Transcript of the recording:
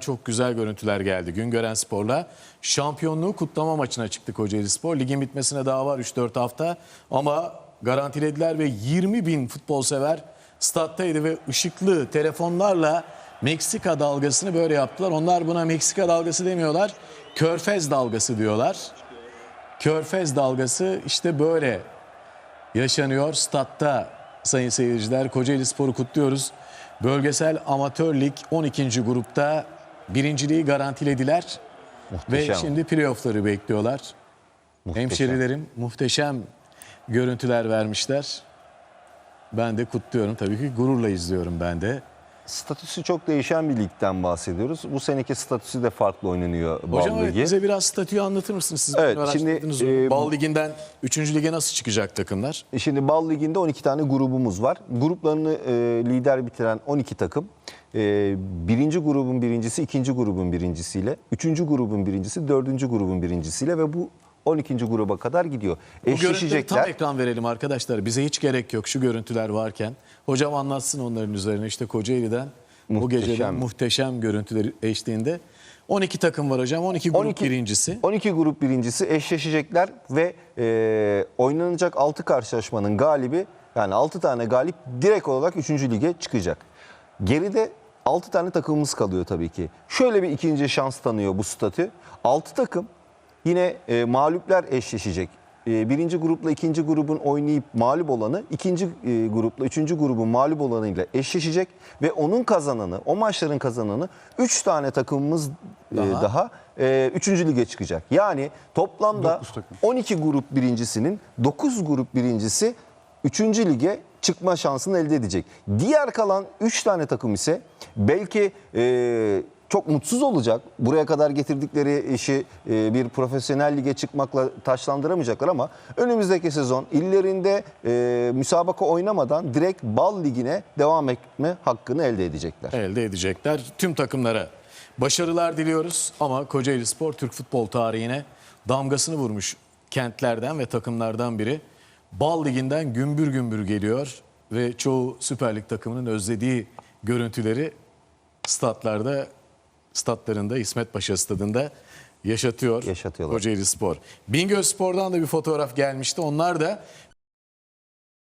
Çok güzel görüntüler geldi. Güngören Spor'la şampiyonluğu kutlama maçına çıktı Kocaeli Spor. Ligin bitmesine daha var 3-4 hafta ama garantilediler ve 20 bin futbol sever stat'taydı ve ışıklı telefonlarla Meksika dalgasını böyle yaptılar. Onlar buna Meksika dalgası demiyorlar. Körfez dalgası diyorlar. Körfez dalgası işte böyle yaşanıyor statta sayın seyirciler. Kocaeli Spor'u kutluyoruz. Bölgesel Amatör Lig 12. grupta birinciliği garantilediler. Muhteşem. Ve şimdi playoff'ları bekliyorlar. Muhteşem. Hemşerilerim muhteşem görüntüler vermişler. Ben de kutluyorum. Tabii ki gururla izliyorum ben de. Statüsü çok değişen bir ligden bahsediyoruz. Bu seneki statüsü de farklı oynanıyor Bal Hocam evet, Ligi. bize biraz statüyü anlatır mısınız? Siz Evet, şimdi, e, Bal Ligi'nden 3. lige nasıl çıkacak takımlar? E Şimdi Bal Ligi'nde 12 tane grubumuz var. Gruplarını e, lider bitiren 12 takım. E, birinci grubun birincisi, ikinci grubun birincisiyle, üçüncü grubun birincisi, dördüncü grubun birincisiyle ve bu 12. gruba kadar gidiyor. Bu görüntüleri tam ekran verelim arkadaşlar. Bize hiç gerek yok şu görüntüler varken. Hocam anlatsın onların üzerine işte Kocaeli'den bu Muhteşem. geceden muhteşem görüntüleri eşliğinde. 12 takım var hocam. 12 grup 12 birincisi. 12 grup birincisi eşleşecekler ve e, oynanacak 6 karşılaşmanın galibi yani 6 tane galip direkt olarak 3. lige çıkacak. Geride 6 tane takımımız kalıyor tabii ki. Şöyle bir ikinci şans tanıyor bu statü. 6 takım yine e, mağlupler eşleşecek. E, birinci grupla ikinci grubun oynayıp mağlup olanı ikinci e, grupla üçüncü grubun mağlup olanıyla eşleşecek ve onun kazananı, o maçların kazananı 3 tane takımımız e, Daha. daha e, 3. lige çıkacak. Yani toplamda Dokuz takım. 12 grup birincisinin 9 grup birincisi 3. lige çıkma şansını elde edecek. Diğer kalan 3 tane takım ise belki e, çok mutsuz olacak. Buraya kadar getirdikleri işi e, bir profesyonel lige çıkmakla taşlandıramayacaklar ama önümüzdeki sezon illerinde e, müsabaka oynamadan direkt bal ligine devam etme hakkını elde edecekler. elde edecekler. Tüm takımlara başarılar diliyoruz ama Kocaeli Spor Türk futbol tarihine damgasını vurmuş kentlerden ve takımlardan biri. Bal Ligi'nden gümbür gümbür geliyor ve çoğu Süper Lig takımının özlediği görüntüleri statlarda, statlarında İsmet Paşa stadında yaşatıyor. Yaşatıyorlar. Kocaeli Spor. Bingöl Spor'dan da bir fotoğraf gelmişti. Onlar da